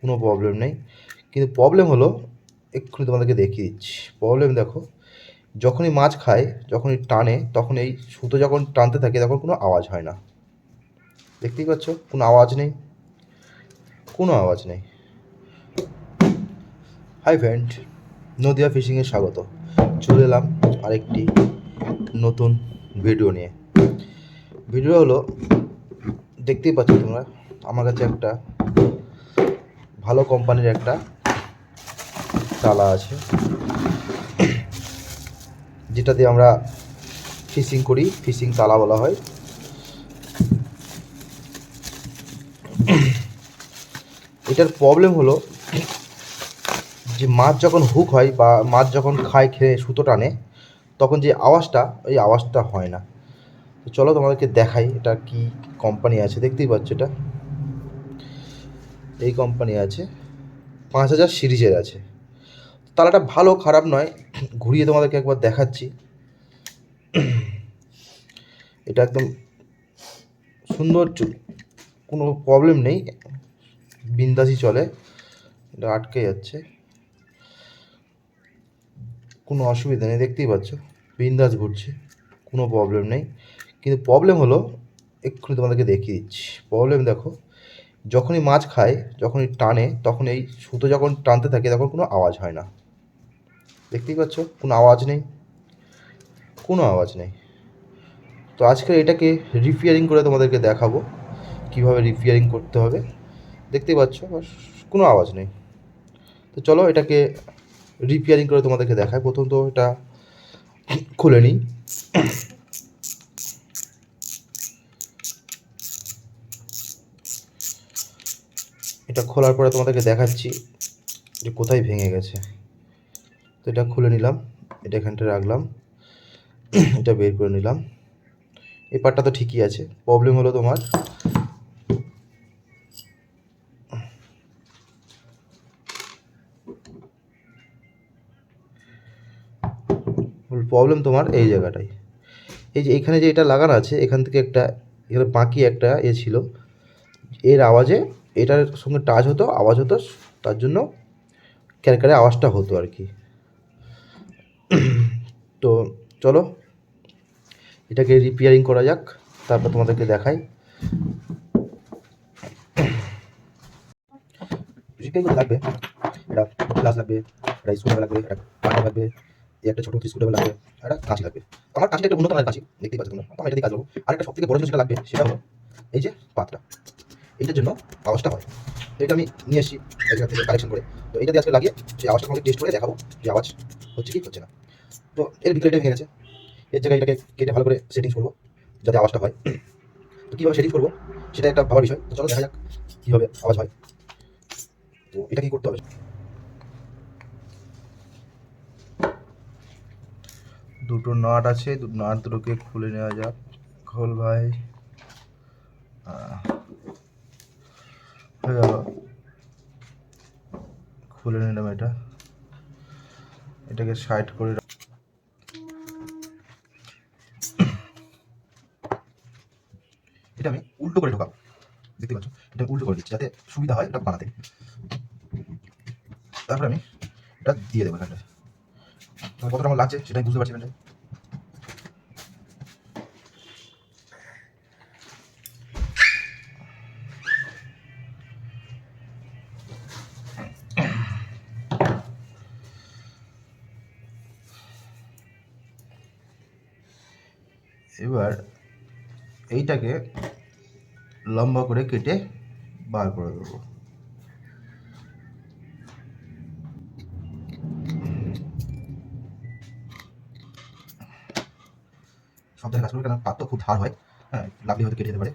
কোনো প্রবলেম নেই। কিন্তু প্রবলেম হলো, এক্ষুনি তোমাদেরকে দেখিয়ে দিচ্ছি। প্রবলেম দেখো, যখনই মাছ খায়, যখনই টানে, তখন এই সুতো যখন টানতে থাকে, তখন কোনো আওয়াজ হয় না। দেখতেই পাচ্ছ, কোনো আওয়াজ নেই। কোনো আওয়াজ নেই। হাই ফ্রেন্ড নদিয়া ফিশিংয়ে স্বাগত। চলে এলাম আরেকটি নতুন ভিডিও নিয়ে। ভিডিও হলো, দেখতেই পাচ্ছ তোমরা, আমার কাছে একটা ভালো কোম্পানির একটা তালা আছে। যেটা দিয়ে আমরা ফিশিং করি ফিশিং তালা বলা হয়। এটার প্রবলেম হলো যে মাছ যখন হুক হয় বা মাছ যখন খায়, খেয়ে, সুতো টানে, তখন যে আওয়াজটা ওই আওয়াজটা হয় না। চলো তোমাদেরকে দেখাই এটা কি কোম্পানি আছে, দেখতেই পাচ্ছ এটা। এই কোম্পানি আছে, পাঁচ হাজার সিরিজের আছে। তালাটা ভালো, খারাপ নয়, ঘুরিয়ে তোমাদেরকে একবার দেখাচ্ছি। এটা একদম সুন্দর চ- কোনো প্রবলেম নেই, বিন্দাসই চলে, এটা আটকে যাচ্ছে। কোনো অসুবিধা নেই, দেখতেই পাচ্ছ, বিন্দাস ঘুরছে, কোনো প্রবলেম নেই। কিন্তু প্রবলেম হলো, এক্ষুনি তোমাদেরকে দেখিয়ে দিচ্ছি। প্রবলেম দেখো যখনই মাছ খায়, যখনই টানে, তখন এই সুতো যখন টানতে থাকে, তখন কোনো আওয়াজ হয় না। দেখতেই পাচ্ছ, কোনো আওয়াজ নেই। কোনো আওয়াজ নেই। তো আজকে এটাকে রিপেয়ারিং করে তোমাদেরকে দেখাবো, কীভাবে রিপেয়ারিং করতে হবে। দেখতেই পাচ্ছ কোনো আওয়াজ নেই। তো চলো এটাকে রিপেয়ারিং করে তোমাদেরকে দেখায় প্রথম তো এটা খুলে নিই। এটা খোলার পরে তোমাদেরকে দেখাচ্ছি যে কোথায় ভেঙে গেছে। তো এটা খুলে নিলাম, এটা এখানটা রাখলাম, এটা বের করে নিলাম। এই পার্টটা তো ঠিকই আছে প্রবলেম হলো তোমার প্রবলেম তোমার এই জায়গাটায় এই যে এখানে যে এটা লাগানো আছে, এখান থেকে একটা, এখানে বাঁকি একটা এ ছিল এর আওয়াজে এটার সঙ্গে টাচ হতো, আওয়াজ হতো, তার জন্য ক্যারকারে আওয়াজটা হতো আর কি। তো চলো, এটাকে রিপেয়ারিং করা যাক, তারপর তোমাদেরকে দেখাই। রিপেয়ারিং লাগবে এটা গ্লাস লাগবে এটা স্ক্রুড্রাইভার লাগবে এটা কাটা লাগবে একটা ছোটো স্ক্রুড্রাইভার লাগবে একটা কাঁচি লাগবে। আমার কাঁচিটা একটা উন্নত মানের কাঁচি দেখতেই পাচ্ছ তোমরা। আমার এটা দিয়ে কাজ করব। আর একটা সব থেকে বড় জিনিস যেটা লাগবে, সেটা হলো এই যে পাতটা। এইটার জন্য আওয়াজটা হয়। তো এটা আমি নিয়ে এসেছি এক জায়গা থেকে কালেকশন করে। তো এটা দিয়ে আজকে লাগিয়ে সেই আওয়াজটা আমাকে টেস্ট করে দেখাবো যে আওয়াজ হচ্ছে কি, হচ্ছে না। তো এর ভিতরে এটা ভেঙে গেছে। এর জায়গায় এটাকে কেটে ভালো করে সেটিংস করব, যাতে আওয়াজটা হয়। তো কীভাবে সেটিংস করব, সেটা একটা ভাবার বিষয়। তো চলো দেখা যাক কীভাবে আওয়াজ হয়। তো এটা কি করতে হবে? দুটো নাট আছে দু নাট দুটোকে খুলে নেওয়া যাক। খোল ভাই। হয়ে গেল। খুলে নিলাম এটা। এটাকে সাইড করে এটা আমি উল্টো করে ঢোকাবো। দেখতে পাচ্ছ? এটা উল্টো করে দিচ্ছি, যাতে সুবিধা হয় এটা বানাতে। তারপরে আমি এটা দিয়ে দেবো এখানটায়। কতটা আমার লাগছে সেটা আমি বুঝতে পারছি এখানটায় এবার এইটাকে লম্বা করে কেটে বার করে দেবো। সব জায়গায় করবে কারণ পাত তো খুব ধার হয়। হ্যাঁ লাগলে হয়তো কেটে যেতে পারে।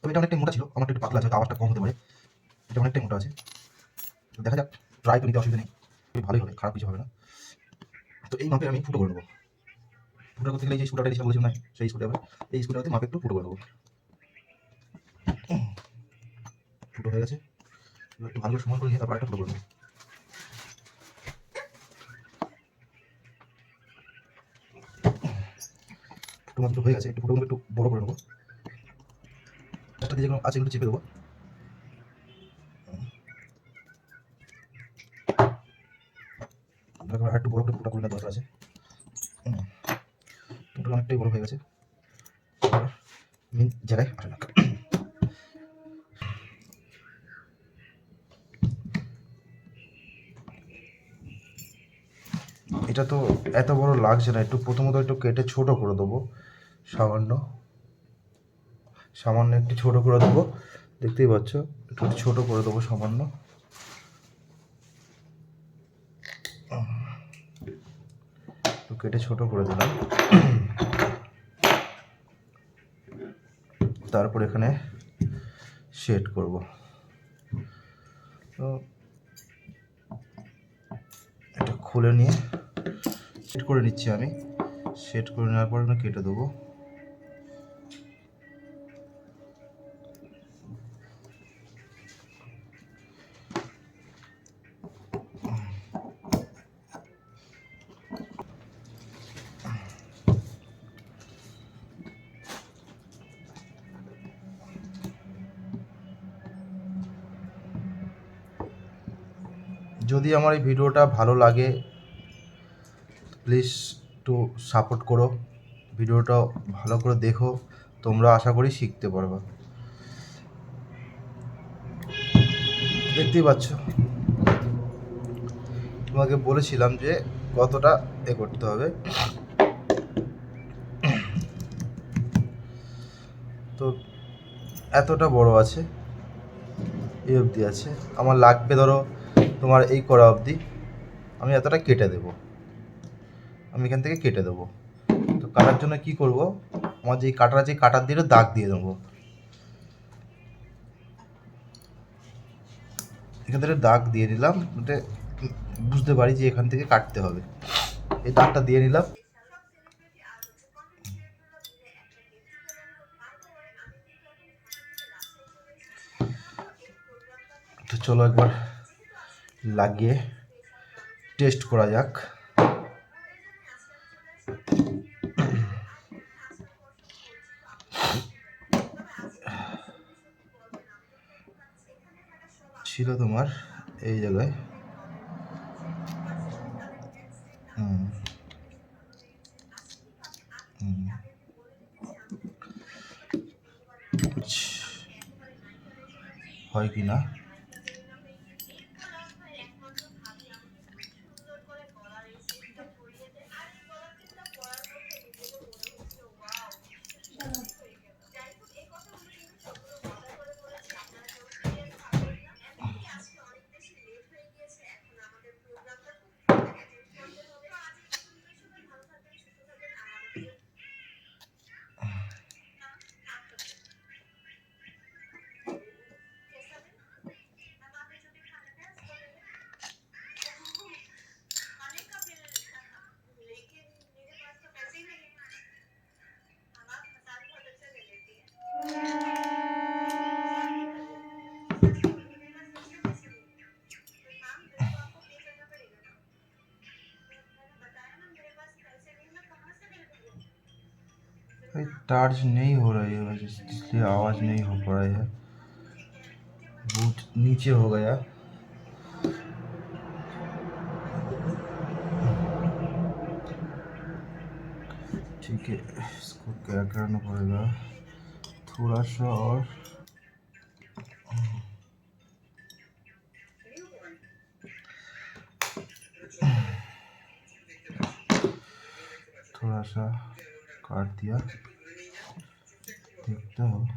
তবে এটা অনেকটাই মোটা ছিল। আমার একটু পাতলা আছে আওয়াজটা কম হতে পারে। এটা অনেকটাই মোটা আছে। দেখা যাক ট্রাই তো নিতে অসুবিধা নেই। ভালোই হবে, খারাপ কিছু হবে না। তো এই মাপে আমি ফুটো করে নেব। ফুটো করতে গেলে যে স্কুটারটা দিয়েছিলাম বলেছিলাম না? সেই স্কুটার এই স্কুটারতে মাপে একটু ফুটো করে নেব। ফুটো হয়ে গেছে। একটু ভালো সমান করে নিয়ে তারপর একটা ফুটো করে নেব। ফুটো মাত্র হয়ে গেছে। একটু ফুটো একটু বড় করে নেব। একটা দিয়ে আছে এগুলো চেপে দেবো। একটু বড় করে ফুটা করে দরকার আছে। অনেকটাই বড় হয়ে গেছে। জায়গায় এটা তো এত বড় লাগছে না, একটু প্রথমত একটু কেটে ছোট করে দেবো। সামান্য। সামান্য একটু ছোট করে দেবো। দেখতেই পাচ্ছ, একটু ছোট করে দেবো সামান্য। কেটে ছোট করে দিলাম। তারপর এখানে শেড করব। তো এটা খুলে নিয়ে সেট করে নিচ্ছি আমি। সেট করে নেওয়ার পর কেটে দেবো। যদি আমার এই ভিডিওটা ভালো লাগে প্লিজ একটু সাপোর্ট করো। ভিডিওটা ভালো করে দেখো, তোমরা আশা করি শিখতে পারবে। দেখতেই পাচ্ছ। তোমাকে বলেছিলাম যে কতটা এ করতে হবে। তো এতটা বড় আছে, এই অবধি আছে। আমার লাগবে ধরো তোমার এই করা অবধি আমি এতটা কেটে দেবো। আমি এখান থেকে কেটে দেবো। তো কাটার জন্য কি করব? আমার যে কাটার আছে, কাটার দিয়ে দাগ দিয়ে দেবো। এখান থেকে দাগ দিয়ে যাতে বুঝতে পারি যে এখান থেকে কাটতে হবে। এই দাগটা দিয়ে নিলাম। তো চলো একবার লাগিয়ে টেস্ট করা যাক। ছিল তোমার এই জায়গায়। হয় কি না? चार्ज नहीं हो रही है इसलिए आवाज़ नहीं हो पा रही है। बहुत नीचे हो गया। ठीक है, इसको क्या करना पड़ेगा? थोड़ा सा और। थोड़ा सा काट दिया। देखता हूँ।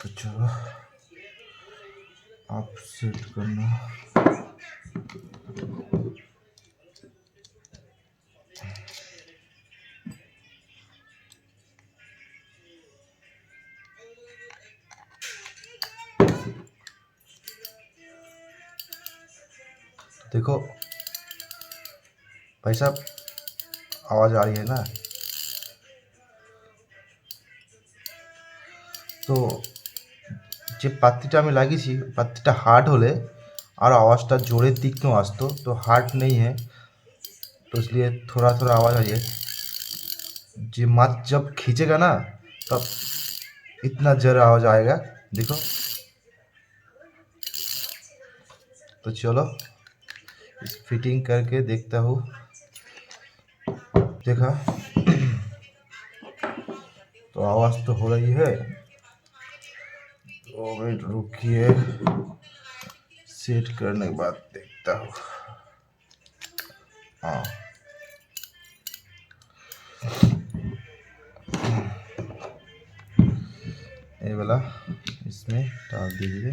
तो चलो आप सेट करना। देखो भाई साहब आवाज़ आ रही है ना তো যে পাত্তিটা আমি লাগিয়েছি পাত্তিটা হার্ড হলে और आवाज़ जोरे तीक्ष्ण आस्तो तो हार्ड नहीं है तो इसलिए थोड़ा थोड़ा आवाज़ आइए जी माछ जब खींचेगा ना तब इतना जर आवाज़ आएगा देखो तो चलो इस फिटिंग करके देखता हूँ। देखा? तो आवाज़ तो हो रही है। दो मिनट रुकिए। सेट करने के बाद देखता हूँ। हाँ। ये वाला इसमें डाल दीजिए।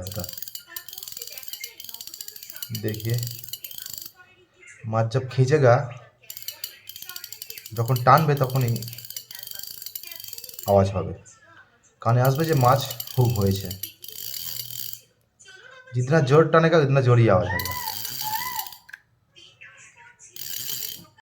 अब क्या आवाज़ था देखिए মাছ जब खींचेगा যখন টানবে তখনই আওয়াজ হবে কানে আসবে যে মাছ হুক হয়েছে जितना जोर टानेगा उतना जोर ही आवाज़ आएगा